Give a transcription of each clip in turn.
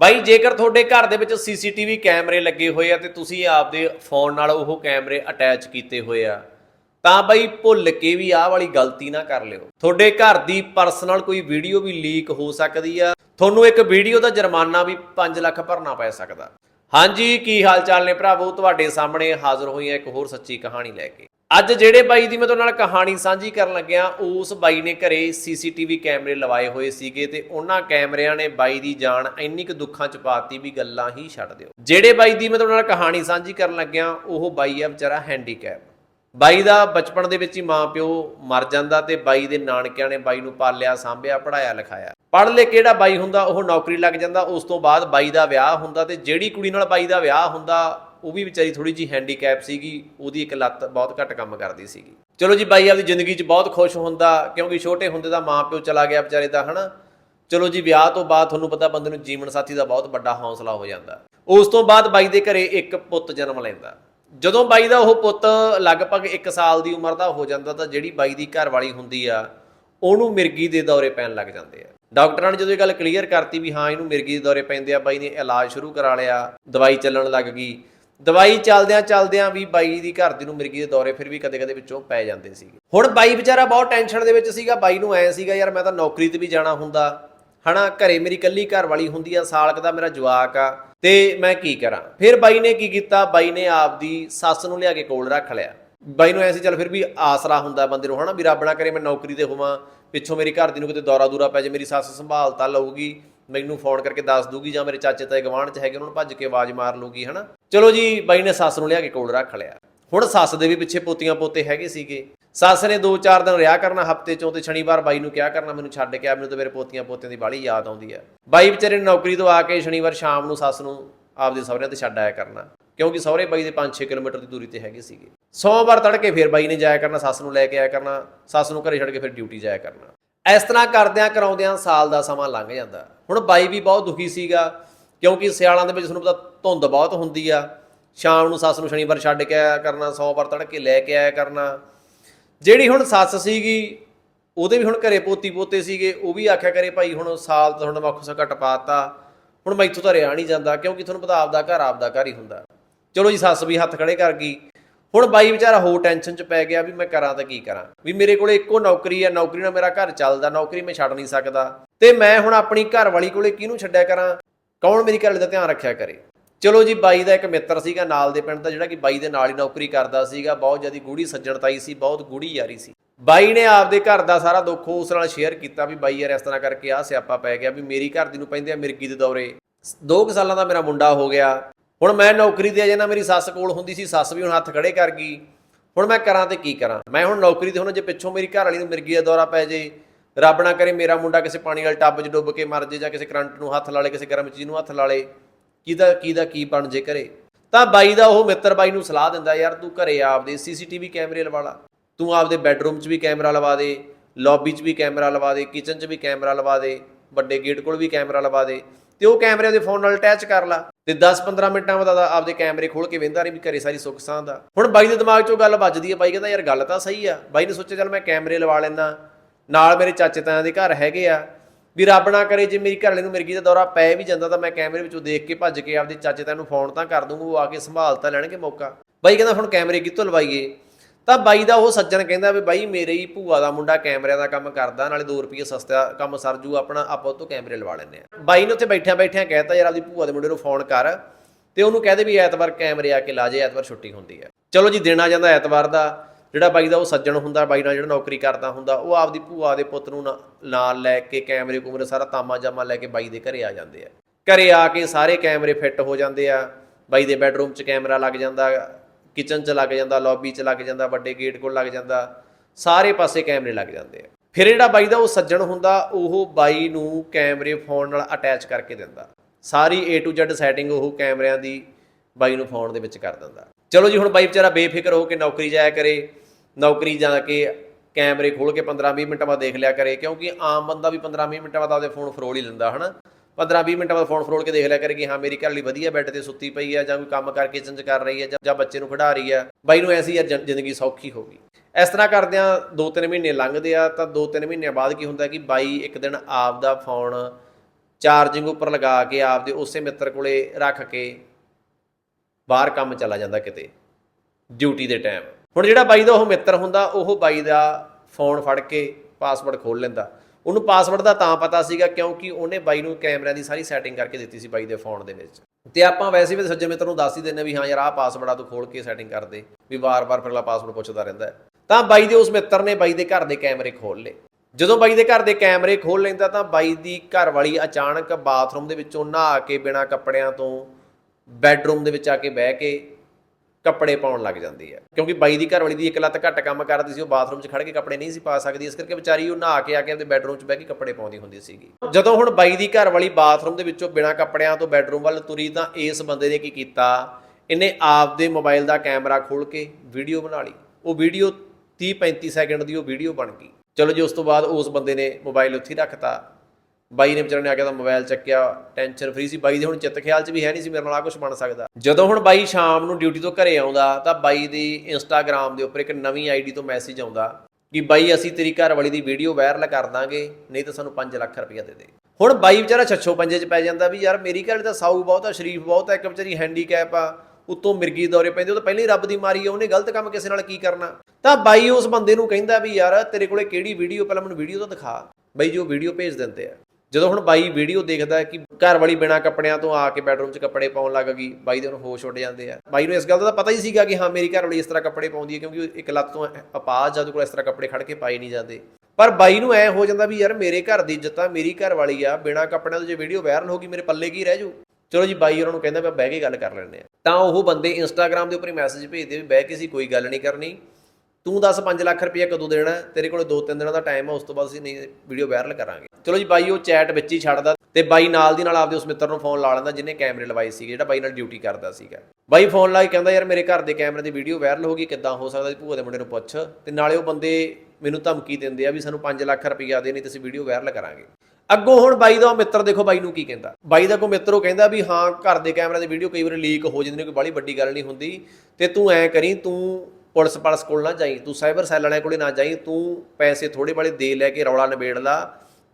ਬਾਈ, ਜੇਕਰ ਤੁਹਾਡੇ ਘਰ ਦੇ ਵਿੱਚ ਸੀਸੀਟੀਵੀ ਕੈਮਰੇ ਲੱਗੇ ਹੋਏ ਆ ਤੇ ਤੁਸੀਂ ਆਪਦੇ ਫੋਨ ਨਾਲ ਉਹ ਕੈਮਰੇ ਅਟੈਚ ਕੀਤੇ ਹੋਏ ਆ, ਤਾਂ ਬਾਈ, ਭੁੱਲ ਕੇ ਵੀ ਆਹ ਵਾਲੀ ਗਲਤੀ ਨਾ ਕਰ ਲਿਓ। ਤੁਹਾਡੇ ਘਰ ਦੀ ਪਰਸਨਲ ਕੋਈ ਵੀਡੀਓ ਵੀ ਲੀਕ ਹੋ ਸਕਦੀ ਆ। ਤੁਹਾਨੂੰ ਇੱਕ ਵੀਡੀਓ ਦਾ ਜੁਰਮਾਨਾ ਵੀ 5 ਲੱਖ ਭਰਨਾ ਪੈ ਸਕਦਾ। ਹਾਂਜੀ, ਕੀ ਹਾਲ ਚਾਲ ਨੇ ਭਰਾਵੋ? ਤੁਹਾਡੇ ਸਾਹਮਣੇ ਹਾਜ਼ਰ ਹੋਈ ਹਾਂ ਇੱਕ ਹੋਰ ਸੱਚੀ ਕਹਾਣੀ ਲੈ ਕੇ। ਅੱਜ ਜਿਹੜੇ ਬਾਈ ਦੀ ਮੈਂ ਤੁਹਾਡੇ ਨਾਲ ਕਹਾਣੀ ਸਾਂਝੀ ਕਰਨ ਲੱਗਿਆ, ਉਸ ਬਾਈ ਨੇ ਘਰੇ ਸੀਸੀਟੀਵੀ ਕੈਮਰੇ ਲਵਾਏ ਹੋਏ ਸੀਗੇ ਤੇ ਉਹਨਾਂ ਕੈਮਰਿਆਂ ਨੇ ਬਾਈ ਦੀ ਜਾਨ ਇੰਨੀ ਕੁ ਦੁੱਖਾਂ ਚ ਪਾਤੀ ਵੀ ਗੱਲਾਂ ਹੀ ਛੱਡ ਦਿਓ। ਜਿਹੜੇ ਬਾਈ ਦੀ ਮੈਂ ਤੁਹਾਡੇ ਨਾਲ ਕਹਾਣੀ ਸਾਂਝੀ ਕਰਨ ਲੱਗਿਆ, ਉਹ ਬਾਈ ਆ ਵਿਚਾਰਾ ਹੈਂਡੀਕੈਪ ਬਾਈ ਦਾ ਬਚਪਨ ਦੇ ਵਿੱਚ ਹੀ ਮਾਪਿਓ ਮਰ ਜਾਂਦਾ ਤੇ ਬਾਈ ਦੇ ਨਾਨਕਿਆਂ ਨੇ ਬਾਈ ਨੂੰ ਪਾਲਿਆ, ਸਾਂਭਿਆ ਪੜਾਇਆ ਲਿਖਾਇਆ। ਪੜ੍ਹ ਲੈ ਕਿਹੜਾ ਬਾਈ ਹੁੰਦਾ, ਉਹ ਨੌਕਰੀ ਲੱਗ ਜਾਂਦਾ, ਉਸ ਤੋਂ ਬਾਅਦ ਬਾਈ ਦਾ ਵਿਆਹ ਹੁੰਦਾ ਤੇ ਜਿਹੜੀ ਕੁੜੀ ਨਾਲ ਬਾਈ ਦਾ ਵਿਆਹ ਹੁੰਦਾ ਉਹ ਵੀ ਵਿਚਾਰੀ ਥੋੜੀ ਜੀ ਹੈਂਡੀਕੈਪ ਸੀਗੀ, ਉਹਦੀ ਇੱਕ ਲੱਤ ਬਹੁਤ ਘੱਟ ਕੰਮ ਕਰਦੀ ਸੀਗੀ। ਚਲੋ ਜੀ, ਬਾਈ ਆਪਦੀ ਜ਼ਿੰਦਗੀ 'ਚ ਬਹੁਤ ਖੁਸ਼ ਹੁੰਦਾ, ਕਿਉਂਕਿ ਛੋਟੇ ਹੁੰਦੇ ਦਾ ਮਾਪਿਓ ਚਲਾ ਗਿਆ ਵਿਚਾਰੇ ਦਾ, ਹਨਾ? ਚਲੋ ਜੀ, ਵਿਆਹ ਤੋਂ ਬਾਅਦ ਤੁਹਾਨੂੰ ਪਤਾ ਬੰਦੇ ਨੂੰ ਜੀਵਨ ਸਾਥੀ ਦਾ ਬਹੁਤ ਵੱਡਾ ਹੌਸਲਾ ਹੋ ਜਾਂਦਾ। ਉਸ ਤੋਂ ਬਾਅਦ ਬਾਈ ਦੇ ਘਰੇ ਇੱਕ ਪੁੱਤ ਜਨਮ ਲੈਂਦਾ। ਜਦੋਂ ਬਾਈ ਦਾ ਉਹ ਪੁੱਤ ਲਗਭਗ 1 ਸਾਲ ਦੀ ਉਮਰ ਦਾ ਹੋ ਜਾਂਦਾ, ਤਾਂ ਜਿਹੜੀ ਬਾਈ ਦੀ ਘਰ ਵਾਲੀ ਹੁੰਦੀ ਆ, ਉਹਨੂੰ ਮਿਰਗੀ ਦੇ ਦੌਰੇ ਪੈਣ ਲੱਗ ਜਾਂਦੇ ਆ। ਡਾਕਟਰਾਂ ਨੇ ਜਦੋਂ ਇਹ ਗੱਲ ਕਲੀਅਰ ਕਰਤੀ ਵੀ ਹਾਂ, ਇਹਨੂੰ ਮਿਰਗੀ ਦੇ ਦੌਰੇ ਪੈਂਦੇ ਆ, ਬਾਈ ਨੇ ਇਲਾਜ ਸ਼ੁਰੂ ਕਰਾ ਲਿਆ, ਦਵਾਈ ਚੱਲਣ ਲੱਗ ਗਈ ਦਵਾਈ ਚੱਲਦਿਆਂ ਚੱਲਦਿਆਂ ਵੀ ਬਾਈ ਦੀ ਘਰ ਦੀ ਨੂੰ ਮਿਰਗੀ ਦੇ ਦੌਰੇ ਫਿਰ ਵੀ ਕਦੇ-ਕਦੇ ਵਿੱਚੋਂ ਪੈ ਜਾਂਦੇ ਸੀਗੇ। ਹੁਣ ਬਾਈ ਵਿਚਾਰਾ ਬਹੁਤ ਟੈਨਸ਼ਨ ਦੇ ਵਿੱਚ ਸੀਗਾ, ਬਾਈ ਨੂੰ ਐ ਸੀਗਾ, ਯਾਰ ਮੈਂ ਤਾਂ ਨੌਕਰੀ ਤੇ ਵੀ ਜਾਣਾ ਹੁੰਦਾ। ਹਨਾ, ਘਰੇ ਮੇਰੀ ਕੱਲੀ ਘਰ ਵਾਲੀ ਹੁੰਦੀ ਆ, ਸਾਲਕ ਦਾ ਮੇਰਾ ਜਵਾਕ ਆ, ਤੇ ਮੈਂ ਕੀ ਕਰਾਂ? ਫਿਰ ਬਾਈ ਨੇ ਕੀ ਕੀਤਾ? ਬਾਈ ਨੇ ਆਪਦੀ ਸੱਸ ਨੂੰ ਲਿਆ ਕੇ ਕੋਲ ਰੱਖ ਲਿਆ। ਬਾਈ ਨੂੰ ਐ ਸੀ, ਚੱਲ ਫਿਰ ਵੀ ਆਸਰਾ ਹੁੰਦਾ ਬੰਦੇ ਨੂੰ, ਹਨਾ, ਵੀ ਰੱਬ ਨਾ ਕਰੇ ਮੈਂ ਨੌਕਰੀ ਤੇ ਹੋਵਾਂ, ਪਿੱਛੋਂ ਮੇਰੀ ਘਰ ਦੀ ਨੂੰ ਕਿਤੇ ਦੌਰਾ ਦੂਰਾ ਪੈ ਜੇ, ਮੇਰੀ ਸੱਸ ਸੰਭਾਲਤਾ ਲਊਗੀ ਮੈਨੂੰ ਫੋਨ ਕਰਕੇ ਦੱਸ ਦੂਗੀ ਜਾਂ ਮੇਰੇ ਚਾਚੇ ਤਾਏ ਗਵਾਂਢ ਚ ਹੈਗੇ, ਉਹਨਾਂ ਨੂੰ ਭੱਜ ਕੇ ਆਵਾਜ਼ ਮਾਰ ਲੂਗੀ, ਹਨਾ? ਚਲੋ ਜੀ, ਬਾਈ ਨੇ ਸੱਸ ਨੂੰ ਲਿਆ ਕੇ ਕੋਲ ਰੱਖ ਲਿਆ। ਹੁਣ ਸੱਸ ਦੇ ਵੀ ਪਿੱਛੇ ਪੋਤੀਆਂ ਪੋਤੇ ਹੈਗੇ ਸੀਗੇ। ਸੱਸ ਨੇ 2-4 ਦਿਨ ਰਿਹਾ ਕਰਨਾ ਹਫ਼ਤੇ ਚੋਂ ਤੇ ਸ਼ਨੀਵਾਰ ਬਾਈ ਨੂੰ ਕਿਹਾ ਕਰਨਾ, ਮੈਨੂੰ ਛੱਡ ਕੇ ਆ, ਮੈਨੂੰ ਤਾਂ ਮੇਰੇ ਪੋਤੀਆਂ ਪੋਤਿਆਂ ਦੀ ਬਾਲੀ ਯਾਦ ਆਉਂਦੀ ਆ। ਬਾਈ ਵਿਚਾਰੇ ਨੌਕਰੀ ਤੋਂ ਆ ਕੇ ਸ਼ਨੀਵਾਰ ਸ਼ਾਮ ਨੂੰ ਸੱਸ ਨੂੰ ਆਪਦੇ ਸਹੁਰਿਆਂ ਤੇ ਛੱਡ ਆਇਆ ਕਰਨਾ, ਕਿਉਂਕਿ ਸਹੁਰੇ ਬਾਈ ਦੇ 5-6 ਕਿਲੋਮੀਟਰ ਦੀ ਦੂਰੀ ਤੇ ਹੈਗੇ ਸੀਗੇ। ਸੋਮਵਾਰ ਤੜਕੇ ਫਿਰ ਬਾਈ ਨੇ ਜਾਇਆ ਕਰਨਾ, ਸੱਸ ਨੂੰ ਲੈ ਕੇ ਆਇਆ ਕਰਨਾ, ਸੱਸ ਨੂੰ ਘਰੇ ਛੱਡ ਕੇ ਫਿਰ ਡਿਊਟੀ ਜਾਇਆ ਕਰਨਾ। ਇਸ ਤਰ੍ਹਾਂ ਕਰਦਿਆਂ ਕਰਾਉਂਦਿਆਂ ਸਾਲ ਦਾ ਸਮਾਂ ਲੰਘ ਜਾਂਦਾ। ਹੁਣ ਬਾਈ ਵੀ ਬਹੁਤ ਦੁਖੀ ਸੀਗਾ, ਕਿਉਂਕਿ ਸਿਆਲਾਂ ਦੇ ਵਿੱਚ ਤੁਹਾਨੂੰ ਪਤਾ ਧੁੰਦ ਬਹੁਤ ਹੁੰਦੀ ਆ। ਸ਼ਾਮ ਨੂੰ ਸੱਸ ਨੂੰ ਸ਼ਨੀਵਾਰ ਛੱਡ ਕੇ ਆਇਆ ਕਰਨਾ, ਸੋਮਵਾਰ ਤੜਕੇ ਲੈ ਕੇ ਆਇਆ ਕਰਨਾ। ਜਿਹੜੀ ਹੁਣ ਸੱਸ ਸੀਗੀ, ਉਹਦੇ ਵੀ ਹੁਣ ਘਰੇ ਪੋਤੀ ਪੋਤੇ ਸੀਗੇ, ਉਹ ਵੀ ਆਖਿਆ ਕਰੇ ਭਾਈ ਹੁਣ ਸਾਲ ਤਾਂ ਤੁਹਾਡਾ ਮੱਖ ਸਕਟ ਪਾਤਾ। ਹੁਣ ਮੈਥੋਂ ਤਾਂ ਰਿਆ ਨਹੀਂ ਜਾਂਦਾ, ਕਿਉਂਕਿ ਤੁਹਾਨੂੰ ਪਤਾ ਆਪਦਾ ਘਰ ਆਪਦਾ ਘਰ ਹੀ ਹੁੰਦਾ। ਚਲੋ ਜੀ, ਸੱਸ ਵੀ ਹੱਥ ਖੜੇ ਕਰ ਗਈ। ਹੁਣ ਬਾਈ ਵਿਚਾਰਾ ਹੋ ਟੈਨਸ਼ਨ ਚ ਪੈ ਗਿਆ ਵੀ ਮੈਂ ਕਰਾਂ ਤਾਂ ਕੀ ਕਰਾਂ? ਵੀ ਮੇਰੇ ਕੋਲੇ ਇੱਕੋ ਨੌਕਰੀ ਆ, ਨੌਕਰੀ ਨਾਲ ਮੇਰਾ ਘਰ ਚੱਲਦਾ, ਨੌਕਰੀ ਮੈਂ ਛੱਡ ਨਹੀਂ ਸਕਦਾ। ਤੇ ਮੈਂ ਹੁਣ ਆਪਣੀ ਘਰ ਵਾਲੀ ਕੋਲੇ ਕਿਹਨੂੰ ਛੱਡਿਆ ਕਰਾਂ? ਕੌਣ ਮੇਰੀ ਘਰ ਦਾ ਧਿਆਨ ਰੱਖਿਆ ਕਰੇ? ਚਲੋ ਜੀ, ਬਾਈ ਦਾ ਇੱਕ ਮਿੱਤਰ ਸੀਗਾ ਨਾਲ ਦੇ ਪਿੰਡ ਦਾ, ਜਿਹੜਾ ਕਿ ਬਾਈ ਦੇ ਨਾਲ ਹੀ ਨੌਕਰੀ ਕਰਦਾ ਸੀਗਾ। ਬਹੁਤ ਜਿਆਦੀ ਗੂੜੀ ਸੱਜਣਤਾਈ ਸੀ, ਬਹੁਤ ਗੂੜੀ ਯਾਰੀ ਸੀ। ਬਾਈ ਨੇ ਆਪਦੇ ਘਰ ਦਾ ਸਾਰਾ ਦੁੱਖ ਉਸ ਨਾਲ ਸ਼ੇਅਰ ਕੀਤਾ ਵੀ ਬਾਈ ਯਾਰ ਇਸ ਤਰ੍ਹਾਂ ਕਰਕੇ ਆ ਸਿਆਪਾ ਪੈ ਗਿਆ ਵੀ ਮੇਰੀ ਘਰ ਦੀ ਨੂੰ ਪੈਂਦੇ ਆ ਮਿਰਗੀ ਦੇ ਦੌਰੇ। 2 ਸਾਲਾਂ ਦਾ ਮੇਰਾ ਮੁੰਡਾ ਹੋ ਗਿਆ। ਹੁਣ ਮੈਂ ਨੌਕਰੀ ਤੇ ਅਜੇ ਨਾ ਮੇਰੀ ਸੱਸ ਕੋਲ ਹੁੰਦੀ ਸੀ, ਸੱਸ ਵੀ ਹੁਣ ਹੱਥ ਖੜੇ ਕਰ ਗਈ। ਹੁਣ ਮੈਂ ਕਰਾਂ ਤੇ ਕੀ ਕਰਾਂ? ਮੈਂ ਹੁਣ ਨੌਕਰੀ ਤੇ ਹੁਣ ਜੇ ਪਿੱਛੋਂ ਮੇਰੀ ਘਰ ਵਾਲੀ ਨੂੰ ਮਿਰਗੀ ਦਾ ਦੌਰਾ ਪੈ ਜੇ, ਰੱਬ ਨਾ ਕਰੇ ਮੇਰਾ ਮੁੰਡਾ ਕਿਸੇ ਪਾਣੀ ਵਾਲੇ ਟੱਬ 'ਚ ਡੁੱਬ ਕੇ ਮਰ ਜੇ ਜਾਂ ਕਿਸੇ ਕਰੰਟ ਨੂੰ ਹੱਥ ਲਾ ਲੇ, ਕਿਸੇ ਗਰਮ ਚੀਜ਼ ਨੂੰ ਹੱਥ ਲਾ ਲੇ, ਕਿਹਦਾ ਕਿਹਦਾ ਕੀ ਬਣ ਜੇ ਘਰੇ? ਤਾਂ ਬਾਈ ਦਾ ਉਹ ਮਿੱਤਰ ਬਾਈ ਨੂੰ ਸਲਾਹ ਦਿੰਦਾ, ਯਾਰ ਤੂੰ ਘਰੇ ਆਪਦੇ ਸੀਸੀਟੀਵੀ ਕੈਮਰੇ ਲਵਾ ਲਾ। ਤੂੰ ਆਪਦੇ ਬੈੱਡਰੂਮ 'ਚ ਵੀ ਕੈਮਰਾ ਲਵਾ ਦੇ, ਲੌਬੀ 'ਚ ਵੀ ਕੈਮਰਾ ਲਵਾ ਦੇ, ਕਿਚਨ 'ਚ ਵੀ ਕੈਮਰਾ ਲਵਾ ਦੇ, ਵੱਡੇ ਗੇਟ ਕੋਲ ਵੀ ਕੈਮਰਾ ਲਵਾ ਦੇ ਤੇ ਉਹ ਕੈਮਰੇ ਦੇ ਫੋਨ ਨਾਲ ਅਟੈਚ ਕਰ ਲਾ। ਤੇ 10-15 ਮਿੰਟਾਂ ਬਾਅਦ ਆਪਦੇ ਕੈਮਰੇ ਖੋਲ ਕੇ ਵੇਂਦਾ ਰਹੀ ਵੀ ਘਰੇ ਸਾਰੀ ਸੁੱਖ ਸਾਂਦ ਆ। ਹੁਣ ਬਾਈ ਦੇ ਦਿਮਾਗ 'ਚੋਂ ਗੱਲ ਵੱਜਦੀ ਹੈ ਬਾਈ ਕਹਿੰਦਾ, ਯਾਰ ਗੱਲ ਤਾਂ ਸਹੀ ਆ। ਬਾਈ ਨੇ ਸੋਚਿਆ, ਚੱਲ ਮੈਂ ਕੈਮਰੇ ਲਵਾ ਲੈਣਾ ਨਾਲ ਮੇਰੇ ਚਾਚੇ ਤਾਇਆ ਦੇ ਘਰ ਹੈਗੇ ਆ। ਵੀ ਰੱਬ ਨਾ ਕਰੇ ਜੇ ਮੇਰੀ ਘਰਵਾਲੀ ਨੂੰ ਮਿਰਗੀ ਦਾ ਦੌਰਾ ਪੈ ਵੀ ਜਾਂਦਾ ਤਾਂ ਮੈਂ ਕੈਮਰੇ ਵਿੱਚੋਂ ਦੇਖ ਕੇ ਭੱਜ ਕੇ ਆਪਦੇ ਚਾਚੇ ਤਾਇਆ ਨੂੰ ਫੋਨ ਤਾਂ ਕਰ ਦੂੰਗਾ, ਉਹ ਆ ਕੇ ਸੰਭਾਲ ਤਾਂ ਲੈਣਗੇ ਮੌਕਾ। ਬਾਈ ਕਹਿੰਦਾ, ਹੁਣ ਕੈਮਰੇ ਕਿੱਥੋਂ ਲਵਾਈਏ? ਤਾਂ ਬਾਈ ਦਾ ਉਹ ਸੱਜਣ ਕਹਿੰਦਾ ਵੀ ਬਾਈ ਮੇਰੇ ਹੀ ਭੂਆ ਦਾ ਮੁੰਡਾ ਕੈਮਰਿਆਂ ਦਾ ਕੰਮ ਕਰਦਾ, ਨਾਲੇ 2 ਰੁਪਏ ਸਸਤਾ ਕੰਮ ਸਰਜੂ ਆਪਣਾ ਆਪਾਂ ਉਹ ਤੋਂ ਕੈਮਰੇ ਲਵਾ ਲੈਂਦੇ ਆ ਬਾਈ ਨੇ ਉੱਥੇ ਬੈਠਿਆਂ ਬੈਠਿਆਂ ਕਹਿਤਾ, ਯਾਰ ਆਪਦੀ ਭੂਆ ਦੇ ਮੁੰਡੇ ਨੂੰ ਫੋਨ ਕਰ। ਤੇ ਉਹਨੂੰ ਕਹਦੇ ਵੀ ਐਤਵਾਰ ਕੈਮਰੇ ਆ ਕੇ ਲਾ ਜੇ, ਐਤਵਾਰ ਛੁੱਟੀ ਹੁੰਦੀ ਹੈ। ਚਲੋ ਜੀ, ਦਿਨ ਆ ਜਾਂਦਾ ਐਤਵਾਰ ਦਾ, ਜਿਹੜਾ ਬਾਈ ਦਾ ਉਹ ਸੱਜਣ ਹੁੰਦਾ, ਬਾਈ ਨਾਲ ਜਿਹੜਾ ਨੌਕਰੀ ਕਰਦਾ ਹੁੰਦਾ, ਉਹ ਆਪਦੀ ਭੂਆ ਦੇ ਪੁੱਤ ਨੂੰ, ਨਾਲ ਲੈ ਕੇ ਕੈਮਰੇ ਕੁਮਰੇ ਸਾਰਾ ਤਾਮਾ ਜਾਮਾ ਲੈ ਕੇ ਬਾਈ ਦੇ ਘਰੇ ਆ ਜਾਂਦੇ ਆ। ਘਰੇ ਆ ਕੇ ਸਾਰੇ ਕੈਮਰੇ ਫਿੱਟ ਹੋ ਜਾਂਦੇ ਆ, ਬਾਈ ਦੇ ਬੈੱਡਰੂਮ 'ਚ ਕੈਮਰਾ ਲੱਗ ਜਾਂਦਾ ਕਿਚਨ 'ਚ ਲੱਗ ਜਾਂਦਾ, ਲੌਬੀ 'ਚ ਲੱਗ ਜਾਂਦਾ, ਵੱਡੇ ਗੇਟ ਕੋਲ ਲੱਗ ਜਾਂਦਾ, ਸਾਰੇ ਪਾਸੇ ਕੈਮਰੇ ਲੱਗ ਜਾਂਦੇ ਆ। ਫਿਰ ਜਿਹੜਾ ਬਾਈ ਦਾ ਉਹ ਸੱਜਣ ਹੁੰਦਾ, ਉਹ ਬਾਈ ਨੂੰ ਕੈਮਰੇ ਫੋਨ ਨਾਲ ਅਟੈਚ ਕਰਕੇ ਦਿੰਦਾ। ਸਾਰੀ A to Z ਸੈਟਿੰਗ ਉਹ ਕੈਮਰਿਆਂ ਦੀ ਬਾਈ ਨੂੰ ਫੋਨ ਦੇ ਵਿੱਚ ਕਰ ਦਿੰਦਾ। ਚਲੋ ਜੀ, ਹੁਣ ਬਾਈ ਵਿਚਾਰਾ ਬੇਫਿਕਰ ਹੋ ਕੇ ਨੌਕਰੀ ਜਾਇਆ ਕਰੇ, ਨੌਕਰੀ ਜਾ ਕੇ ਕੈਮਰੇ ਖੋਲ ਕੇ 15-20 ਮਿੰਟਾਂ ਬਾਅਦ ਦੇਖ ਲਿਆ ਕਰੇ, ਕਿਉਂਕਿ ਆਮ ਬੰਦਾ ਵੀ 15-20 ਮਿੰਟਾਂ ਬਾਅਦ ਆਪਦੇ ਫੋਨ ਫਰੋਲ ਹੀ ਲੈਂਦਾ, ਹਨਾ? 15-20 ਮਿੰਟਾਂ ਬਾਅਦ ਫੋਨ ਫਰੋਲ ਕੇ ਦੇਖ ਲਿਆ ਕਰੇ ਕਿ ਹਾਂ, ਮੇਰੀ ਘਰ ਲਈ ਵਧੀਆ ਬੈੱਡ ਤੇ ਸੁੱਤੀ ਪਈ ਆ ਜਾਂ ਕੋਈ ਕੰਮ ਕਰਕੇ ਕਿਚਨ 'ਚ ਕਰ ਰਹੀ ਆ ਜਾਂ- ਬੱਚੇ ਨੂੰ ਖਿਡਾ ਰਹੀ ਆ। ਬਾਈ ਨੂੰ ਐਸੀ ਯਾਰ ਜ਼ਿੰ- ਜ਼ਿੰਦਗੀ ਸੌਖੀ ਹੋ ਗਈ। ਇਸ ਤਰ੍ਹਾਂ ਕਰਦਿਆਂ 2-3 ਮਹੀਨੇ ਲੰਘਦੇ ਆ, ਤਾਂ 2-3 ਮਹੀਨਿਆਂ ਬਾਅਦ ਕੀ ਹੁੰਦਾ ਕਿ ਬਾਈ ਇੱਕ ਦਿਨ ਆਪ ਦਾ ਫੋਨ ਚਾਰਜਿੰਗ ਉੱਪਰ ਲਗਾ ਕੇ ਆਪਦੇ ਉਸੇ ਮਿੱਤਰ ਕੋਲੇ ਰੱਖ ਕੇ ਬਾਹਰ ਕੰਮ ਚਲਾ ਜਾਂਦਾ ਕਿਤੇ ਡਿਊਟੀ ਦੇ ਟਾਈਮ ਹੁਣ ਜਿਹੜਾ ਬਾਈ ਦਾ ਉਹ ਮਿੱਤਰ ਹੁੰਦਾ, ਉਹ ਬਾਈ ਦਾ ਫੋਨ ਫੜ ਕੇ ਪਾਸਵਰਡ ਖੋਲ ਲੈਂਦਾ। ਉਹਨੂੰ ਪਾਸਵਰਡ ਦਾ ਤਾਂ ਪਤਾ ਸੀਗਾ ਕਿਉਂਕਿ ਉਹਨੇ ਬਾਈ ਨੂੰ ਕੈਮਰਿਆਂ ਦੀ ਸਾਰੀ ਸੈਟਿੰਗ ਕਰਕੇ ਦਿੱਤੀ ਸੀ ਬਾਈ ਦੇ ਫੋਨ ਦੇ ਵਿੱਚ। ਤੇ ਆਪਾਂ ਵੈਸੇ ਵੀ ਸੱਜੇ ਮਿੱਤਰ ਨੂੰ ਦੱਸ ਹੀ ਦਿੰਨੇ ਵੀ ਹਾਂ ਯਾਰ ਆਹ ਪਾਸਵਰਡ ਆ, ਤੂੰ ਖੋਲ ਕੇ ਸੈਟਿੰਗ ਕਰ ਦੇ, ਵੀ ਵਾਰ-ਵਾਰ ਫਿਰ ਪਾਸਵਰਡ ਪੁੱਛਦਾ ਰਹਿੰਦਾ ਤਾਂ ਬਾਈ ਦੇ ਉਸ ਮਿੱਤਰ ਨੇ ਬਾਈ ਦੇ ਘਰ ਦੇ ਕੈਮਰੇ ਖੋਲ ਲਏ। ਜਦੋਂ ਬਾਈ ਦੇ ਘਰ ਦੇ ਕੈਮਰੇ ਖੋਲ ਲੈਂਦਾ ਤਾਂ ਬਾਈ ਦੀ ਘਰ ਵਾਲੀ ਅਚਾਨਕ ਬਾਥਰੂਮ ਦੇ ਵਿੱਚੋਂ ਨਹਾ ਕੇ ਬਿਨਾਂ ਕੱਪੜਿਆਂ ਤੋਂ ਬੈੱਡਰੂਮ ਦੇ ਵਿੱਚ ਆ ਕੇ ਬਹਿ ਕੇ ਕੱਪੜੇ ਪਾਉਣ ਲੱਗ ਜਾਂਦੀ ਹੈ। ਕਿਉਂਕਿ ਬਾਈ ਦੀ ਘਰਵਾਲੀ ਦੀ ਇੱਕ ਲੱਤ ਘੱਟ ਕੰਮ ਕਰਦੀ ਸੀ, ਉਹ ਬਾਥਰੂਮ 'ਚ ਖੜ ਕੇ ਕੱਪੜੇ ਨਹੀਂ ਸੀ ਪਾ ਸਕਦੀ, ਇਸ ਕਰਕੇ ਵਿਚਾਰੀ ਉਹ ਨਹਾ ਕੇ ਆ ਕੇ ਆਪਣੇ ਬੈੱਡਰੂਮ 'ਚ ਬਹਿ ਕੇ ਕੱਪੜੇ ਪਾਉਂਦੀ ਹੁੰਦੀ ਸੀਗੀ। ਜਦੋਂ ਹੁਣ ਬਾਈ ਦੀ ਘਰਵਾਲੀ ਬਾਥਰੂਮ ਦੇ ਵਿੱਚੋਂ ਬਿਨਾਂ ਕੱਪੜਿਆਂ ਤੋਂ ਬੈੱਡਰੂਮ ਵੱਲ ਤੁਰੀ, ਤਾਂ ਇਸ ਬੰਦੇ ਨੇ ਕੀ ਕੀਤਾ? ਇਹਨੇ ਆਪ ਦੇ ਮੋਬਾਈਲ ਦਾ ਕੈਮਰਾ ਖੋਲ ਕੇ ਵੀਡੀਓ ਬਣਾ ਲਈ। ਉਹ ਵੀਡੀਓ 30 35 ਸੈਕਿੰਡ ਦੀ ਉਹ ਵੀਡੀਓ ਬਣ ਗਈ। ਚਲੋ ਜੀ, ਉਸ ਤੋਂ ਬਾਅਦ ਉਸ ਬੰਦੇ ਨੇ ਮੋਬਾਈਲ ਉੱਥੇ ਹੀ ਰੱਖਤਾ। ਬਾਈ ਨੇ ਵਿਚਾਰੇ ਨੇ ਆ ਕੇ ਤਾਂ ਮੋਬਾਈਲ ਚੱਕਿਆ ਟੈਨਸ਼ਨ ਫ੍ਰੀ ਸੀ। ਬਾਈ ਦੇ ਹੁਣ ਚਿੱਤ ਖਿਆਲ 'ਚ ਵੀ ਹੈ ਨਹੀਂ ਸੀ, ਮੇਰੇ ਨਾਲ ਆ ਕੁਝ ਬਣ ਸਕਦਾ। ਜਦੋਂ ਹੁਣ ਬਾਈ ਸ਼ਾਮ ਨੂੰ ਡਿਊਟੀ ਤੋਂ ਘਰੇ ਆਉਂਦਾ, ਤਾਂ ਬਾਈ ਦੀ ਇੰਸਟਾਗ੍ਰam ਦੇ ਉੱਪਰ ਇੱਕ ਨਵੀਂ ਆਈਡੀ ਤੋਂ ਮੈਸੇਜ ਆਉਂਦਾ ਕਿ ਬਾਈ, ਅਸੀਂ ਤੇਰੀ ਘਰ ਵਾਲੀ ਦੀ ਵੀਡੀਓ ਵਾਇਰਲ ਕਰ ਦਾਂਗੇ, ਨਹੀਂ ਤਾਂ ਸਾਨੂੰ 5 ਲੱਖ ਰੁਪਇਆ ਦੇ ਦੇ। ਹੁਣ ਬਾਈ ਵਿਚਾਰਾ ਛੱਛੋ ਪੰਜੇ 'ਚ ਪੈ ਜਾਂਦਾ ਵੀ ਯਾਰ ਮੇਰੀ ਘਰ ਤਾਂ ਸਾਊ ਬਹੁਤ ਆ, ਸ਼ਰੀਫ ਬਹੁਤ ਆ, ਇੱਕ ਵਿਚਾਰੀ ਹੈਂਡੀਕੈਪ ਆ, ਉਤੋਂ ਮਿਰਗੀ ਦੌਰੇ ਪੈਂਦੇ, ਉਹ ਤਾਂ ਪਹਿਲਾਂ ਹੀ ਰੱਬ ਦੀ ਮਾਰੀ ਆ, ਉਹਨੇ ਗਲਤ ਕੰਮ ਕਿਸੇ ਨਾਲ ਕੀ ਕਰਨਾ? ਤਾਂ ਬਾਈ ਉਸ ਬੰਦੇ ਨੂੰ ਕਹਿੰਦਾ ਵੀ ਯਾਰ ਤੇਰੇ ਕੋਲੇ ਕਿਹੜੀ ਵੀਡੀਓ ਪਹਿਲਾਂ ਮੈਨੂੰ ਵੀਡੀਓ ਤਾਂ ਦਿਖਾ। ਬਾਈ ਜੀ ਉਹ ਵੀਡੀਓ ਭੇਜ ਦਿੰਦੇ ਆ। ਜਦੋਂ ਹੁਣ ਬਾਈ ਵੀਡੀਓ ਦੇਖਦਾ ਹੈ ਕਿ ਘਰ ਵਾਲੀ ਬਿਨਾਂ ਕੱਪੜਿਆਂ ਤੋਂ ਆ ਕੇ ਬੈਡਰੂਮ 'ਚ ਕੱਪੜੇ ਪਾਉਣ ਲੱਗ ਗਈ, ਬਾਈ ਦੇ ਉਹਨੂੰ ਹੋਸ਼ ਉੱਡ ਜਾਂਦੇ ਆ। ਬਾਈ ਨੂੰ ਇਸ ਗੱਲ ਦਾ ਤਾਂ ਪਤਾ ਹੀ ਸੀਗਾ ਕਿ ਹਾਂ, ਮੇਰੀ ਘਰ ਵਾਲੀ ਇਸ ਤਰ੍ਹਾਂ ਕੱਪੜੇ ਪਾਉਂਦੀ ਹੈ ਕਿਉਂਕਿ ਇੱਕ ਲੱਤ ਤੋਂ ਅਪਾਜ ਜਦ ਕੋਲ ਇਸ ਤਰ੍ਹਾਂ ਕੱਪੜੇ ਖੜ ਕੇ ਪਾਏ ਨਹੀਂ ਜਾਂਦੇ। ਪਰ ਬਾਈ ਨੂੰ ਐ ਹੋ ਜਾਂਦਾ ਵੀ ਯਾਰ, ਮੇਰੇ ਘਰ ਦੀ ਇੱਜ਼ਤ ਆ, ਮੇਰੀ ਘਰ ਵਾਲੀ ਆ, ਬਿਨਾਂ ਕੱਪੜਿਆਂ ਤੋਂ ਜੇ ਵੀਡੀਓ ਵਾਇਰਲ ਹੋ ਗਈ, ਮੇਰੇ ਪੱਲੇ ਕੀ ਰਹਿ ਜੂ? ਚਲੋ ਜੀ, ਬਾਈ ਉਹਨਾਂ ਨੂੰ ਕਹਿੰਦਾ, ਮੈਂ ਬਹਿ ਕੇ ਗੱਲ ਕਰ ਲੈਂਦੇ ਆ ਤਾਂ ਉਹ ਬੰਦੇ ਇੰਸਟਾਗ੍ਰam ਦੇ ਉੱਪਰ ਹੀ ਮੈਸੇਜ ਭੇਜਦੇ ਵੀ ਬਹਿ ਕੇ ਸੀ ਕੋਈ ਗੱਲ ਨਹੀਂ ਕਰਨੀ। ਤੂੰ ਦੱਸ 5 ਲੱਖ ਰੁਪਇਆ ਕਦੋਂ ਦੇਣਾ? ਤੇਰੇ ਕੋਲ 2-3 ਦਿਨਾਂ ਦਾ ਟਾਈਮ ਹੈ ਉਸ ਤੋਂ ਬਾਅਦ ਅਸੀਂ ਨਹੀਂ ਵੀਡੀਓ ਵਾਇਰਲ ਕਰਾਂਗੇ। ਚਲੋ ਜੀ, ਬਾਈ ਉਹ ਚੈਟ ਵਿੱਚ ਹੀ ਛੱਡਦਾ ਤੇ ਬਾਈ ਨਾਲ ਦੀ ਨਾਲ ਆਪਦੇ ਉਸ ਮਿੱਤਰ ਨੂੰ ਫੋਨ ਲਾ ਲੈਂਦਾ ਜਿਹਨੇ ਕੈਮਰੇ ਲਵਾਏ ਸੀਗੇ, ਜਿਹੜਾ ਬਾਈ ਨਾਲ ਡਿਊਟੀ ਕਰਦਾ ਸੀਗਾ। ਬਾਈ ਫੋਨ ਲਾ ਕੇ ਕਹਿੰਦਾ, ਯਾਰ, ਮੇਰੇ ਘਰ ਦੇ ਕੈਮਰੇ ਦੀ ਵੀਡੀਓ ਵਾਇਰਲ ਹੋ ਗਈ, ਕਿੱਦਾਂ ਹੋ ਸਕਦਾ? ਜੀ ਭੂਆ ਦੇ ਮੁੰਡੇ ਨੂੰ ਪੁੱਛ। ਤੇ ਨਾਲੇ ਉਹ ਬੰਦੇ ਮੈਨੂੰ ਧਮਕੀ ਦਿੰਦੇ ਆ ਵੀ ਸਾਨੂੰ 5 ਲੱਖ ਰੁਪਈਆ ਦੇ, ਨਹੀਂ ਤੇ ਅਸੀਂ ਵੀਡੀਓ ਵਾਇਰਲ ਕਰਾਂਗੇ। ਅੱਗੋਂ ਹੁਣ ਬਾਈ ਦਾ ਉਹ ਮਿੱਤਰ ਦੇਖੋ, ਬਾਈ ਨੂੰ ਕੀ ਕਹਿੰਦਾ? ਬਾਈ ਦਾ ਕੋ ਮਿੱਤਰ ਉਹ ਕਹਿੰਦਾ ਵੀ, ਹਾਂ, ਘਰ ਦੇ ਕੈਮਰੇ ਦੀ ਵੀਡੀਓ ਕਈ ਵਾਰ ਲੀਕ ਹੋ ਜਾਂਦੀ ਨੇ, ਕੋਈ ਬੜੀ ਵੱਡੀ ਗੱਲ ਨਹੀਂ ਹੁੰਦੀ ਤੇ ਤੂੰ ਐ ਕਰੀ, ਤੂੰ ਪੁਲਿਸ ਪਲਸ ਕੋਲ ਨਾ ਜਾਈ, ਤੂੰ ਸਾਈਬਰ ਸੈੱਲ ਵਾਲਿਆਂ ਕੋਲੇ ਨਾ ਜਾਈ, ਤੂੰ ਪੈਸੇ ਥੋੜੇ ਵਾਲੇ ਦੇ ਲੈ ਕੇ ਰੌਲਾ ਨਿਬੇੜ ਲਾ।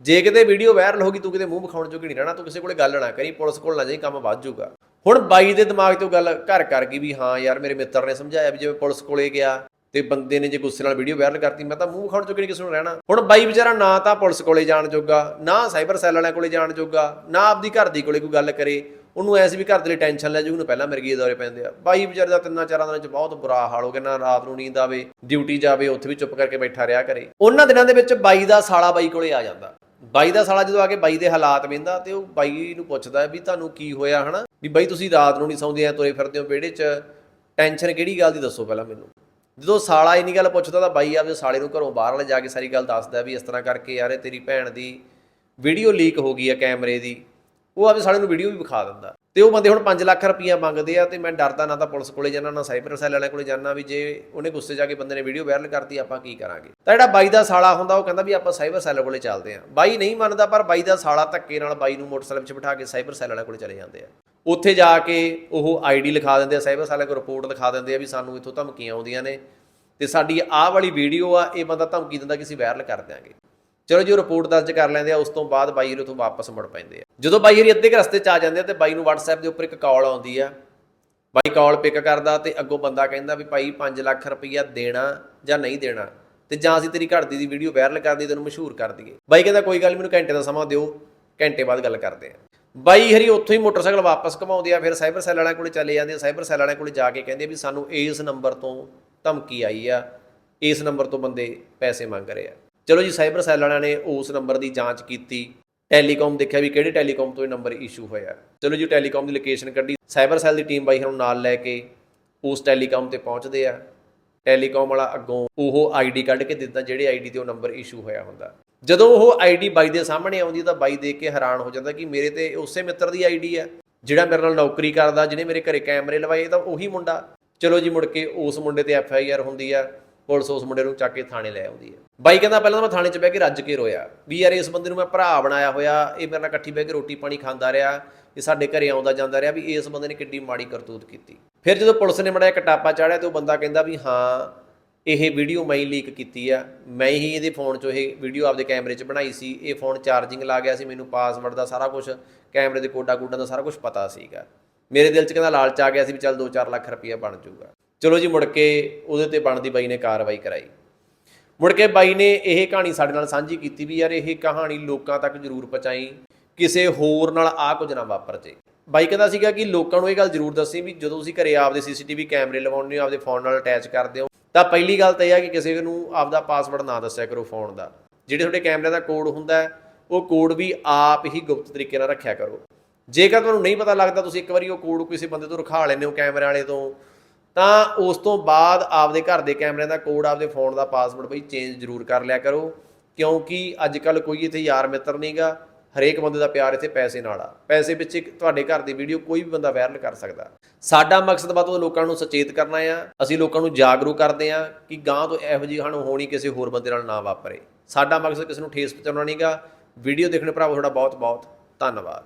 ਜੇ ਕਿਤੇ ਵੀਡੀਓ ਵਾਇਰਲ ਹੋ ਗਈ, ਤੂੰ ਕਿਤੇ ਮੂੰਹ ਵਿਖਾਉਣ ਜੋਗੀ ਨਹੀਂ ਰਹਿਣਾ, ਤੂੰ ਕਿਸੇ ਕੋਲੇ ਗੱਲ ਨਾ ਕਰੀ, ਪੁਲਿਸ ਕੋਲ ਨਾ ਜਾਈ, ਕੰਮ ਵੱਧ ਜਾਊਗਾ। ਹੁਣ ਬਾਈ ਦੇ ਦਿਮਾਗ 'ਚੋਂ ਗੱਲ ਘਰ ਕਰ ਗਈ ਵੀ ਹਾਂ ਯਾਰ, ਮੇਰੇ ਮਿੱਤਰ ਨੇ ਸਮਝਾਇਆ ਵੀ ਜਿਵੇਂ ਪੁਲਿਸ ਕੋਲੇ ਗਿਆ। ਤੇ ਬੰਦੇ ਨੇ ਜੇ ਗੁੱਸੇ ਨਾਲ ਵੀਡੀਓ ਵਾਇਰਲ ਕਰਤੀ, ਮੈਂ ਤਾਂ ਮੂੰਹ ਖਾਣ ਚੁੱਕੇ ਨਹੀਂ ਕਿਸੇ ਨੂੰ ਰਹਿਣਾ। ਹੁਣ ਬਾਈ ਵਿਚਾਰਾ ਨਾ ਤਾਂ ਪੁਲਿਸ ਕੋਲੇ ਜਾਣ ਜੋਗਾ, ਨਾ ਸਾਈਬਰ ਸੈੱਲ ਵਾਲਿਆਂ ਕੋਲੇ ਜਾਣ ਜੋਗਾ, ਨਾ ਆਪਦੀ ਘਰ ਦੀ ਕੋਲੇ ਕੋਈ ਗੱਲ ਕਰੇ, ਉਹਨੂੰ ਐਸੀ ਵੀ ਘਰ ਦੇ ਲਈ ਟੈਨਸ਼ਨ ਲੈ ਜੂ, ਉਹਨੂੰ ਪਹਿਲਾਂ ਮਿਰਗੀ ਦੇ ਦੌਰੇ ਪੈਂਦੇ ਆ। ਬਾਈ ਵਿਚਾਰੇ ਦਾ ਤਿੰਨਾਂ ਚਾਰਾਂ ਦਿਨਾਂ ਚ ਬਹੁਤ ਬੁਰਾ ਹਾਲ ਹੋ ਗਿਆ, ਨਾ ਰਾਤ ਨੂੰ ਨੀਂਦ ਆਵੇ ਡਿਊਟੀ ਜਾਵੇ, ਉੱਥੇ ਵੀ ਚੁੱਪ ਕਰਕੇ ਬੈਠਾ ਰਿਹਾ ਕਰੇ। ਉਹਨਾਂ ਦਿਨਾਂ ਦੇ ਵਿੱਚ ਬਾਈ ਦਾ ਸਾਲਾ ਬਾਈ ਕੋਲੇ ਆ ਜਾਂਦਾ। ਬਾਈ ਦਾ ਸਾਲਾ ਜਦੋਂ ਆ ਕੇ ਬਾਈ ਦੇ ਹਾਲਾਤ ਵੇਂਦਾ ਤੇ ਉਹ ਬਾਈ ਨੂੰ ਪੁੱਛਦਾ ਵੀ ਤੁਹਾਨੂੰ ਕੀ ਹੋਇਆ, ਹਨਾ? ਵੀ ਬਾਈ ਤੁਸੀਂ ਰਾਤ ਨੂੰ ਨਹੀਂ ਸੌਂਦੇ ਆ ਤੁਰੇ ਫਿਰਦੇ ਹੋ ਵਿਹੜੇ 'ਚ। ਟੈਨਸ਼ਨ ਕਿਹੜੀ ਗੱਲ ਦੀ ਦੱਸੋ ਪਹਿਲਾਂ ਮੈਨੂੰ। ਜਦੋਂ ਸਾਲਾ ਇੰਨੀ ਗੱਲ ਪੁੱਛਦਾ ਤਾਂ ਬਾਈ ਆਪਦੇ ਸਾਲੇ ਨੂੰ ਘਰੋਂ ਬਾਹਰ ਲੈ ਜਾ ਕੇ ਸਾਰੀ ਗੱਲ ਦੱਸਦਾ ਵੀ ਇਸ ਤਰ੍ਹਾਂ ਕਰਕੇ ਯਾਰ ਇਹ ਤੇਰੀ ਭੈਣ ਦੀ ਵੀਡੀਓ ਲੀਕ ਹੋ ਗਈ ਆ ਕੈਮਰੇ ਦੀ। ਉਹ ਆਪਦੇ ਸਾਲੇ ਨੂੰ ਵੀਡੀਓ ਵੀ ਵਿਖਾ ਦਿੰਦਾ। ਤੇ ਉਹ ਬੰਦੇ ਹੁਣ 5 ਲੱਖ ਰੁਪਈਆ ਮੰਗਦੇ ਆ ਤੇ ਮੈਂ ਡਰਦਾ ਨਾ ਤਾਂ ਪੁਲਿਸ ਕੋਲੇ ਜਾਣਾ ਨਾ ਸਾਈਬਰ ਸੈੱਲ ਵਾਲਿਆਂ ਕੋਲੇ ਜਾਣਾ ਵੀ ਜੇ ਉਹਨੇ ਗੁੱਸੇ ਜਾ ਕੇ ਬੰਦੇ ਨੇ ਵੀਡੀਓ ਵਾਇਰਲ ਕਰਤੀ, ਆਪਾਂ ਕੀ ਕਰਾਂਗੇ? ਤਾਂ ਜਿਹੜਾ ਬਾਈ ਦਾ ਸਾਲਾ ਹੁੰਦਾ, ਉਹ ਕਹਿੰਦਾ ਵੀ ਆਪਾਂ ਸਾਈਬਰ ਸੈੱਲ ਕੋਲੇ ਚੱਲਦੇ ਆ। ਬਾਈ ਨਹੀਂ ਮੰਨਦਾ, ਪਰ ਬਾਈ ਦਾ ਸਾਲਾ ਧੱਕੇ ਨਾਲ ਬਾਈ ਨੂੰ ਮੋਟਰਸਾਈਕਲ ਵਿੱਚ ਬਿਠਾ ਕੇ ਸਾਈਬਰ ਸੈੱਲ ਵਾਲਿਆਂ ਕੋਲੇ ਚਲੇ ਜਾਂਦੇ ਆ। ਉੱਥੇ ਜਾ ਕੇ ਉਹ ਆਈਡੀ ਲਿਖਾ ਦਿੰਦੇ ਆ, ਸਾਈਬਰ ਸੈੱਲ ਕੋਲ ਰਿਪੋਰਟ ਲਿਖਾ ਦਿੰਦੇ ਆ ਵੀ ਸਾਨੂੰ ਇੱਥੋਂ ਧਮਕੀਆਂ ਆਉਂਦੀਆਂ ਨੇ। ਤੇ ਸਾਡੀ ਆਹ ਵਾਲੀ ਵੀਡੀਓ ਆ, ਇਹ ਬੰਦਾ ਧਮਕੀ ਦਿੰਦਾ ਕਿ ਅਸੀਂ ਵਾਇਰਲ ਕਰ ਦਿਆਂਗੇ। ਚਲੋ ਜੀ ਉਹ ਰਿਪੋਰਟ ਦਰਜ ਕਰ ਲੈਂਦੇ ਆ ਉਸ ਤੋਂ ਬਾਅਦ ਬਾਈ ਹਰੀ ਉੱਥੋਂ ਵਾਪਸ ਮੁੜ ਪੈਂਦੇ ਆ। ਜਦੋਂ ਬਾਈ ਹਰੀ ਅੱਧੇ ਕੁ ਰਸਤੇ ਚ ਆ ਜਾਂਦੇ ਆ ਤੇ ਬਾਈ ਨੂੰ WhatsApp ਦੇ ਉੱਪਰ ਇੱਕ ਕਾਲ ਆਉਂਦੀ ਆ। ਬਾਈ ਕਾਲ ਪਿਕ ਕਰਦਾ ਤੇ ਅੱਗੋਂ ਬੰਦਾ ਕਹਿੰਦਾ ਵੀ ਭਾਈ 5 ਲੱਖ ਰੁਪਈਆ ਦੇਣਾ ਜਾਂ ਨਹੀਂ ਦੇਣਾ ਤੇ ਜਾਂ ਅਸੀਂ ਤੇਰੀ ਘਰ ਦੀ ਵੀਡੀਓ ਵਾਇਰਲ ਕਰ ਦਈਏ ਤੈਨੂੰ ਮਸ਼ਹੂਰ ਕਰ ਦਈਏ। ਬਾਈ ਕਹਿੰਦਾ ਕੋਈ ਗੱਲ ਨੀ, ਮੈਨੂੰ ਘੰਟੇ ਦਾ ਸਮਾਂ ਦਿਓ ਘੰਟੇ ਬਾਅਦ ਗੱਲ ਕਰਦੇ ਆ। ਬਾਈ ਹਰੀ ਉੱਥੋਂ ਹੀ ਮੋਟਰਸਾਈਕਲ ਵਾਪਸ ਘਮਾਉਂਦੇ ਆ ਫਿਰ ਸਾਈਬਰ ਸੈੱਲ ਵਾਲਿਆਂ ਕੋਲੇ ਚਲੇ ਜਾਂਦੇ ਆ ਸਾਈਬਰ ਸੈੱਲ ਵਾਲਿਆਂ ਕੋਲੇ ਜਾ ਕੇ ਕਹਿੰਦੇ ਵੀ ਸਾਨੂੰ ਇਸ ਨੰਬਰ ਤੋਂ ਧਮਕੀ ਆਈ ਆ ਇਸ ਨੰਬਰ ਤੋਂ ਬੰਦੇ ਪੈਸੇ ਮੰਗ ਰਹੇ ਆ। ਚਲੋ ਜੀ, ਸਾਈਬਰ ਸੈੱਲ ਵਾਲਿਆਂ ਨੇ ਉਸ ਨੰਬਰ ਦੀ ਜਾਂਚ ਕੀਤੀ। ਟੈਲੀਕਾਮ ਦੇਖਿਆ ਵੀ ਕਿਹੜੇ ਟੈਲੀਕਾਮ ਤੋਂ ਇਹ ਨੰਬਰ ਇਸ਼ੂ ਹੋਇਆ। ਚਲੋ ਜੀ, ਟੈਲੀਕਾਮ ਦੀ ਲੋਕੇਸ਼ਨ ਕੱਢੀ। ਸਾਈਬਰ ਸੈੱਲ ਦੀ ਟੀਮ ਬਾਈ ਨੂੰ ਨਾਲ ਲੈ ਕੇ ਉਸ ਟੈਲੀਕਾਮ ਤੇ ਪਹੁੰਚਦੇ ਆ। ਟੈਲੀਕਾਮ ਵਾਲਾ ਅੱਗੋਂ ਉਹ ਆਈਡੀ ਕੱਢ ਕੇ ਦਿੰਦਾ, ਜਿਹੜੇ ਆਈਡੀ ਤੇ ਉਹ ਨੰਬਰ ਇਸ਼ੂ ਹੋਇਆ ਹੁੰਦਾ। ਜਦੋਂ ਉਹ ਆਈਡੀ ਬਾਈ ਦੇ ਸਾਹਮਣੇ ਆਉਂਦੀ ਤਾਂ ਬਾਈ ਦੇਖ ਕੇ ਹੈਰਾਨ ਹੋ ਜਾਂਦਾ ਕਿ ਮੇਰੇ ਤੇ ਉਸੇ ਮਿੱਤਰ ਦੀ ਆਈਡੀ ਆ, ਜਿਹੜਾ ਮੇਰੇ ਨਾਲ ਨੌਕਰੀ ਕਰਦਾ, ਜਿਹਨੇ ਮੇਰੇ ਘਰੇ ਕੈਮਰੇ ਲਵਾਏ, ਤਾਂ ਉਹੀ ਮੁੰਡਾ। ਚਲੋ ਜੀ, ਮੁੜ ਕੇ ਉਸ ਮੁੰਡੇ ਤੇ ਐਫ ਆਈ ਆਰ ਹੁੰਦੀ ਆ। ਪੁਲਿਸ ਉਸ ਮੁੰਡੇ ਨੂੰ ਚੱਕ ਕੇ ਥਾਣੇ ਲੈ ਆਉਂਦੀ ਹੈ। ਬਾਈ ਕਹਿੰਦਾ ਪਹਿਲਾਂ ਤਾਂ ਮੈਂ ਥਾਣੇ 'ਚ ਬਹਿ ਕੇ ਰੱਜ ਕੇ ਰੋਇਆ। ਵੀ ਯਾਰ ਇਸ ਬੰਦੇ ਨੂੰ ਮੈਂ ਭਰਾ ਬਣਾਇਆ ਹੋਇਆ, ਇਹ ਮੇਰੇ ਨਾਲ ਇਕੱਠੀ ਬਹਿ ਕੇ ਰੋਟੀ ਪਾਣੀ ਖਾਂਦਾ ਰਿਹਾ, ਇਹ ਸਾਡੇ ਘਰੇ ਆਉਂਦਾ ਜਾਂਦਾ ਰਿਹਾ ਵੀ ਇਸ ਬੰਦੇ ਨੇ ਕਿੱਡੀ ਮਾੜੀ ਕਰਤੂਤ ਕੀਤੀ। ਫਿਰ ਜਦੋਂ ਪੁਲਿਸ ਨੇ ਮੜਿਆ ਕਟਾਪਾ ਚਾੜਿਆ ਤੇ ਉਹ ਬੰਦਾ ਕਹਿੰਦਾ ਵੀ ਹਾਂ, ਇਹ ਵੀਡੀਓ ਮੈਂ ਹੀ ਲੀਕ ਕੀਤੀ ਆ। ਮੈਂ ਹੀ ਇਹਦੇ ਫੋਨ 'ਚੋਂ ਇਹ ਵੀਡੀਓ ਆਪਦੇ ਕੈਮਰੇ 'ਚ ਬਣਾਈ ਸੀ। ਇਹ ਫੋਨ ਚਾਰਜਿੰਗ ਲਾ ਗਿਆ ਸੀ, ਮੈਨੂੰ ਪਾਸਵਰਡ ਦਾ ਸਾਰਾ ਕੁਝ ਕੈਮਰੇ ਦੇ ਕੋਡਾ ਕੋਡਾਂ ਦਾ ਸਾਰਾ ਕੁਝ ਪਤਾ ਸੀਗਾ। ਮੇਰੇ ਦਿਲ 'ਚ ਕਹਿੰਦਾ ਲਾਲਚ ਆ ਗਿਆ ਸੀ ਵੀ ਚੱਲ 2-4 ਲੱਖ ਰੁਪਈਆ ਬਣ ਜਾਊਗਾ। ਚਲੋ ਜੀ, ਮੁੜ ਕੇ ਉਹਦੇ ਤੇ ਬਣਦੀ ਬਾਈ ਨੇ ਕਾਰਵਾਈ ਕਰਾਈ। ਮੁੜ ਕੇ ਬਾਈ ਨੇ ਇਹ ਕਹਾਣੀ ਸਾਡੇ ਨਾਲ ਸਾਂਝੀ ਕੀਤੀ ਵੀ ਯਾਰ ਇਹ ਕਹਾਣੀ ਲੋਕਾਂ ਤੱਕ ਜ਼ਰੂਰ ਪਹੁੰਚਾਈ, ਕਿਸੇ ਹੋਰ ਨਾਲ ਆ ਕੁਝ ਨਾ ਵਾਪਰ ਜੇ ਬਾਈ ਕਹਿੰਦਾ ਸੀਗਾ ਕਿ ਲੋਕਾਂ ਨੂੰ ਇਹ ਗੱਲ ਜ਼ਰੂਰ ਦੱਸੀ ਵੀ ਜਦੋਂ ਤੁਸੀਂ ਘਰੇ ਆਪਦੇ ਸੀਸੀਟੀਵੀ ਕੈਮਰੇ ਲਵਾਉਂਦੇ ਹੋ, ਆਪਦੇ ਫੋਨ ਨਾਲ ਅਟੈਚ ਕਰਦੇ ਹੋ, ਤਾਂ ਪਹਿਲੀ ਗੱਲ ਤਾਂ ਇਹ ਆ ਕਿ ਕਿਸੇ ਨੂੰ ਆਪਦਾ ਪਾਸਵਰਡ ਨਾ ਦੱਸਿਆ ਕਰੋ ਫੋਨ ਦਾ। ਜਿਹੜੇ ਤੁਹਾਡੇ ਕੈਮਰੇ ਦਾ ਕੋਡ ਹੁੰਦਾ ਉਹ ਕੋਡ ਵੀ ਆਪ ਹੀ ਗੁਪਤ ਤਰੀਕੇ ਨਾਲ ਰੱਖਿਆ ਕਰੋ। ਜੇਕਰ ਤੁਹਾਨੂੰ ਨਹੀਂ ਪਤਾ ਲੱਗਦਾ, ਤੁਸੀਂ ਇੱਕ ਵਾਰੀ ਉਹ ਕੋਡ ਕਿਸੇ ਬੰਦੇ ਤੋਂ ਰਖਾ ਲੈਂਦੇ ਹੋ ਕੈਮਰੇ ਵਾਲੇ ਤੋਂ ਤਾਂ ਉਸ ਤੋਂ ਬਾਅਦ ਆਪਦੇ ਘਰ ਦੇ ਕੈਮਰਿਆਂ ਦਾ ਕੋਡ, ਆਪਦੇ ਫੋਨ ਦਾ ਪਾਸਵਰਡ ਬਈ ਚੇਂਜ ਜ਼ਰੂਰ ਕਰ ਲਿਆ ਕਰੋ, ਕਿਉਂਕਿ ਅੱਜ ਕੱਲ ਕੋਈ ਇੱਥੇ ਯਾਰ ਮਿੱਤਰ ਨਹੀਂਗਾ ਹਰੇਕ ਬੰਦੇ ਦਾ ਪਿਆਰ ਇੱਥੇ ਪੈਸੇ ਨਾਲ ਆ। ਪੈਸੇ ਪਿੱਛੇ ਤੁਹਾਡੇ ਘਰ ਦੀ ਵੀਡੀਓ ਕੋਈ ਵੀ ਬੰਦਾ ਵਾਇਰਲ ਕਰ ਸਕਦਾ। ਸਾਡਾ ਮਕਸਦ ਬਸ ਉਹ ਲੋਕਾਂ ਨੂੰ ਸੁਚੇਤ ਕਰਨਾ ਆ, ਅਸੀਂ ਲੋਕਾਂ ਨੂੰ ਜਾਗਰੂਕ ਕਰਦੇ ਆ ਕਿ ਗਾਂ ਤੋਂ ਇਹੋ ਜਿਹੀ ਸਾਨੂੰ ਹੋਣੀ ਕਿਸੇ ਹੋਰ ਬੰਦੇ ਨਾਲ ਨਾ ਵਾਪਰੇ। ਸਾਡਾ ਮਕਸਦ ਕਿਸੇ ਨੂੰ ਠੇਸ ਪਹੁੰਚਾਉਣਾ ਨਹੀਂਗਾ ਵੀਡੀਓ ਦੇਖਣ ਭਰਾਵੋ, ਤੁਹਾਡਾ ਬਹੁਤ ਬਹੁਤ ਧੰਨਵਾਦ।